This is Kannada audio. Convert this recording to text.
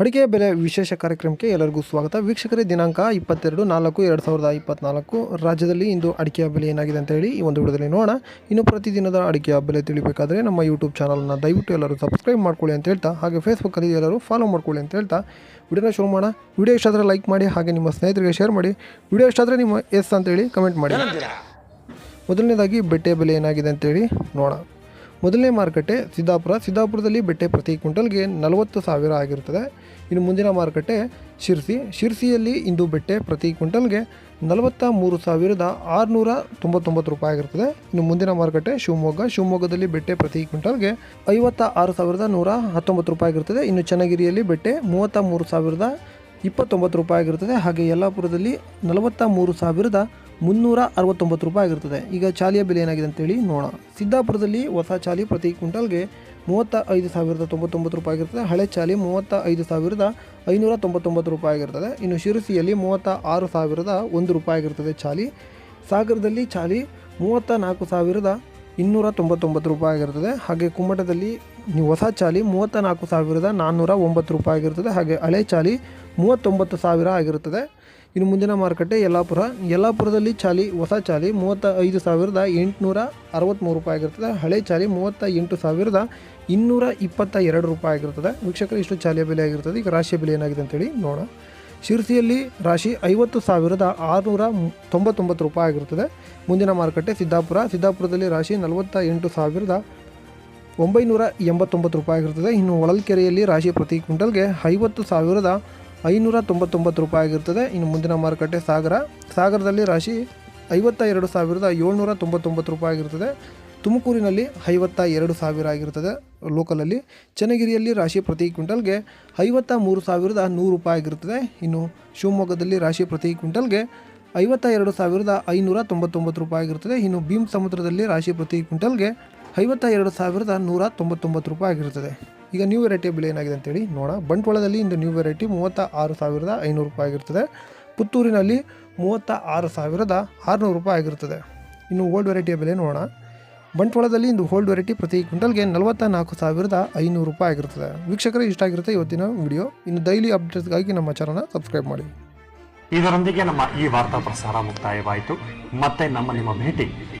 ಅಡಿಕೆ ಬೆಲೆ ವಿಶೇಷ ಕಾರ್ಯಕ್ರಮಕ್ಕೆ ಎಲ್ಲರಿಗೂ ಸ್ವಾಗತ. ವೀಕ್ಷಕರೇ ದಿನಾಂಕ ಇಪ್ಪತ್ತೆರಡು ನಾಲ್ಕು ಎರಡು ಸಾವಿರದ ಇಪ್ಪತ್ನಾಲ್ಕು. ರಾಜ್ಯದಲ್ಲಿ ಇಂದು ಅಡಿಕೆಯ ಬೆಲೆ ಏನಾಗಿದೆ ಅಂತ ಹೇಳಿ ಈ ಒಂದು ವಿಡಿಯೋದಲ್ಲಿ ನೋಡೋಣ. ಇನ್ನು ಪ್ರತಿದಿನದ ಅಡಿಕೆಯ ಬೆಲೆ ತಿಳಿಬೇಕಾದ್ರೆ ನಮ್ಮ ಯೂಟ್ಯೂಬ್ ಚಾನಲ್ನ ದಯವಿಟ್ಟು ಎಲ್ಲರೂ ಸಬ್ಸ್ಕ್ರೈಬ್ ಮಾಡ್ಕೊಳ್ಳಿ ಅಂತ ಹೇಳ್ತಾ ಹಾಗೆ ಫೇಸ್ಬುಕ್ಕಲ್ಲಿ ಎಲ್ಲರೂ ಫಾಲೋ ಮಾಡ್ಕೊಳ್ಳಿ ಅಂತ ಹೇಳ್ತಾ ವಿಡಿಯೋನ ಶುರು ಮಾಡೋಣ. ವಿಡಿಯೋ ಇಷ್ಟ ಆದರೆ ಲೈಕ್ ಮಾಡಿ ಹಾಗೆ ನಿಮ್ಮ ಸ್ನೇಹಿತರಿಗೆ ಶೇರ್ ಮಾಡಿ. ವಿಡಿಯೋ ಇಷ್ಟ ಆದರೆ ನಿಮ್ಮ ಎಸ್ ಅಂತೇಳಿ ಕಮೆಂಟ್ ಮಾಡಿ. ಮೊದಲನೇದಾಗಿ ಬೆಟ್ಟೆ ಬೆಲೆ ಏನಾಗಿದೆ ಅಂತೇಳಿ ನೋಡೋಣ. ಮೊದಲನೇ ಮಾರುಕಟ್ಟೆ ಸಿದ್ದಾಪುರ. ಸಿದ್ದಾಪುರದಲ್ಲಿ ಬೆಟ್ಟೆ ಪ್ರತಿ ಕ್ವಿಂಟಲ್ಗೆ ನಲವತ್ತು ಸಾವಿರ ಆಗಿರುತ್ತದೆ. ಇನ್ನು ಮುಂದಿನ ಮಾರುಕಟ್ಟೆ ಶಿರ್ಸಿ. ಶಿರ್ಸಿಯಲ್ಲಿ ಇಂದು ಬೆಟ್ಟೆ ಪ್ರತಿ ಕ್ವಿಂಟಲ್ಗೆ ನಲವತ್ತ ಮೂರು ಸಾವಿರದ ಆರುನೂರ ತೊಂಬತ್ತೊಂಬತ್ತು ರೂಪಾಯಿ ಆಗಿರ್ತದೆ ಇನ್ನು ಮುಂದಿನ ಮಾರುಕಟ್ಟೆ ಶಿವಮೊಗ್ಗ. ಶಿವಮೊಗ್ಗದಲ್ಲಿ ಬೆಟ್ಟೆ ಪ್ರತಿ ಕ್ವಿಂಟಲ್ಗೆ ಐವತ್ತ ಆರು ಸಾವಿರದ ನೂರ ಹತ್ತೊಂಬತ್ತು ರೂಪಾಯಿ ಆಗಿರ್ತದೆ ಇನ್ನು ಚನ್ನಗಿರಿಯಲ್ಲಿ ಬೆಟ್ಟೆ ಮೂವತ್ತ ಮೂರು ಸಾವಿರದ ಇಪ್ಪತ್ತೊಂಬತ್ತು ರೂಪಾಯಿ ಆಗಿರುತ್ತದೆ. ಹಾಗೆ ಯಲ್ಲಾಪುರದಲ್ಲಿ ನಲವತ್ತ ಮೂರು ಸಾವಿರದ ಮುನ್ನೂರ ಅರವತ್ತೊಂಬತ್ತು ರೂಪಾಯಿ ಆಗಿರ್ತದೆ ಈಗ ಚಾಲಿಯ ಬೆಲೆ ಏನಾಗಿದೆ ಅಂತೇಳಿ ನೋಡೋಣ. ಸಿದ್ದಾಪುರದಲ್ಲಿ ಹೊಸ ಚಾಲಿ ಪ್ರತಿ ಕ್ವಿಂಟಲ್ಗೆ ಮೂವತ್ತ ಐದು ಸಾವಿರದ ತೊಂಬತ್ತೊಂಬತ್ತು ರೂಪಾಯಿ ಆಗಿರ್ತದೆ ಹಳೆ ಚಾಲಿ ಮೂವತ್ತ ಐದು ಸಾವಿರದ ಐನೂರ ತೊಂಬತ್ತೊಂಬತ್ತು ರೂಪಾಯಿ ಆಗಿರ್ತದೆ ಇನ್ನು ಶಿರಸಿಯಲ್ಲಿ ಮೂವತ್ತ ಆರು ಸಾವಿರದ ಒಂದು ರೂಪಾಯಿ ಆಗಿರ್ತದೆ ಚಾಲಿ. ಸಾಗರದಲ್ಲಿ ಚಾಲಿ ಮೂವತ್ತ ನಾಲ್ಕು ಸಾವಿರದ ಇನ್ನೂರ ತೊಂಬತ್ತೊಂಬತ್ತು ರೂಪಾಯಿ ಆಗಿರ್ತದೆ ಹಾಗೆ ಕುಮ್ಮಟದಲ್ಲಿ ಹೊಸ ಚಾಲಿ ಮೂವತ್ತ ನಾಲ್ಕು ಸಾವಿರದ ನಾನ್ನೂರ ಒಂಬತ್ತು ರೂಪಾಯಿ ಆಗಿರ್ತದೆ ಹಾಗೆ ಹಳೆ ಚಾಲಿ ಮೂವತ್ತೊಂಬತ್ತು ಸಾವಿರ ಆಗಿರುತ್ತದೆ. ಇನ್ನು ಮುಂದಿನ ಮಾರುಕಟ್ಟೆ ಯಲ್ಲಾಪುರ. ಯಲ್ಲಾಪುರದಲ್ಲಿ ಚಾಲಿ, ಹೊಸ ಚಾಲಿ ಮೂವತ್ತ ಐದು ಸಾವಿರದ ಎಂಟುನೂರ ಅರವತ್ತ್ಮೂರು ರೂಪಾಯಿ ಆಗಿರ್ತದೆ. ಹಳೆ ಚಾಲಿ ಮೂವತ್ತ ಎಂಟು ಸಾವಿರದ ಇನ್ನೂರ ಇಪ್ಪತ್ತ ಎರಡು ರೂಪಾಯಿ ಆಗಿರ್ತದೆ. ವೀಕ್ಷಕರು, ಇಷ್ಟು ಚಾಲಿಯ ಬೆಲೆ ಆಗಿರ್ತದೆ. ಈಗ ರಾಶಿಯ ಬೆಲೆ ಏನಾಗಿದೆ ಅಂತೇಳಿ ನೋಡೋಣ. ಶಿರ್ಸಿಯಲ್ಲಿ ರಾಶಿ ಐವತ್ತು ಸಾವಿರದ ಆರುನೂರ ತೊಂಬತ್ತೊಂಬತ್ತು ರೂಪಾಯಿ ಆಗಿರುತ್ತದೆ ಮುಂದಿನ ಮಾರುಕಟ್ಟೆ ಸಿದ್ದಾಪುರ. ಸಿದ್ದಾಪುರದಲ್ಲಿ ರಾಶಿ ನಲವತ್ತ ಎಂಟು ಸಾವಿರದ ಒಂಬೈನೂರ ಎಂಬತ್ತೊಂಬತ್ತು ರೂಪಾಯಿ ಆಗಿರ್ತದೆ. ಇನ್ನು ಹೊಳಲ್ಕೆರೆಯಲ್ಲಿ ರಾಶಿ ಪ್ರತಿ ಕ್ವಿಂಟಲ್ಗೆ ಐವತ್ತು ಸಾವಿರದ ಐನೂರ ತೊಂಬತ್ತೊಂಬತ್ತು ರೂಪಾಯಿ ಆಗಿರ್ತದೆ. ಇನ್ನು ಮುಂದಿನ ಮಾರುಕಟ್ಟೆ ಸಾಗರ. ಸಾಗರದಲ್ಲಿ ರಾಶಿ ಐವತ್ತ ಎರಡು ಸಾವಿರದ ಏಳ್ನೂರ ತೊಂಬತ್ತೊಂಬತ್ತು ರೂಪಾಯಿ ಆಗಿರ್ತದೆ. ತುಮಕೂರಿನಲ್ಲಿ ಐವತ್ತ ಎರಡು ಸಾವಿರ ಆಗಿರ್ತದೆ ಲೋಕಲಲ್ಲಿ ಚನ್ನಗಿರಿಯಲ್ಲಿ ರಾಶಿ ಪ್ರತಿ ಕ್ವಿಂಟಲ್ಗೆ ಐವತ್ತ ಮೂರು ಸಾವಿರದ ನೂರು ರೂಪಾಯಿ ಆಗಿರ್ತದೆ. ಇನ್ನು ಶಿವಮೊಗ್ಗದಲ್ಲಿ ರಾಶಿ ಪ್ರತಿ ಕ್ವಿಂಟಲ್ಗೆ ಐವತ್ತ ಎರಡು ಸಾವಿರದ ಐನೂರ ತೊಂಬತ್ತೊಂಬತ್ತು ರೂಪಾಯಿ ಆಗಿರ್ತದೆ. ಇನ್ನು ಭೀಮ್ ಸಮುದ್ರದಲ್ಲಿ ರಾಶಿ ಪ್ರತಿ ಕ್ವಿಂಟಲ್ಗೆ ಐವತ್ತ ಎರಡು ಸಾವಿರದ ನೂರ ತೊಂಬತ್ತೊಂಬತ್ತು ರೂಪಾಯಿ ಆಗಿರ್ತದೆ. ಈಗ ನ್ಯೂ ವೆರೈಟಿಯ ಬೆಲೆ ಏನಾಗಿದೆ ಅಂತೇಳಿ ನೋಡೋಣ. ಬಂಟ್ವಾಳದಲ್ಲಿ ಇಂದು ನ್ಯೂ ವೆರೈಟಿ ಮೂವತ್ತ ಆರು ಸಾವಿರದ ಐನೂರು ರೂಪಾಯಿ ಆಗಿರ್ತದೆ. ಪುತ್ತೂರಿನಲ್ಲಿ ಮೂವತ್ತ ಆರು ಸಾವಿರದ ಆರುನೂರು ರೂಪಾಯಿ ಆಗಿರ್ತದೆ. ಇನ್ನು ಓಲ್ಡ್ ವೆರೈಟಿಯ ಬೆಲೆ ನೋಡೋಣ. ಬಂಟ್ವಾಳದಲ್ಲಿ ಇಂದು ಓಲ್ಡ್ ವೆರೈಟಿ ಪ್ರತಿ ಕ್ವಿಂಟಲ್ಗೆ ನಲವತ್ತ ನಾಲ್ಕು ಸಾವಿರದ ಐನೂರು ರೂಪಾಯಿ ಆಗಿರ್ತದೆ. ವೀಕ್ಷಕರೇ, ಇಷ್ಟ ಆಗಿರುತ್ತೆ ಇವತ್ತಿನ ವಿಡಿಯೋ ಇನ್ನು ಡೈಲಿ ಅಪ್ಡೇಟ್ಸ್ಗಾಗಿ ನಮ್ಮ ಚಾನಲ್ನ ಸಬ್ಸ್ಕ್ರೈಬ್ ಮಾಡಿ. ಇದರೊಂದಿಗೆ ನಮ್ಮ ಈ ವಾರ್ತಾ ಪ್ರಸಾರ ಮುಕ್ತಾಯವಾಯಿತು. ಮತ್ತೆ ನಮ್ಮ ನಿಮ್ಮ ಭೇಟಿ.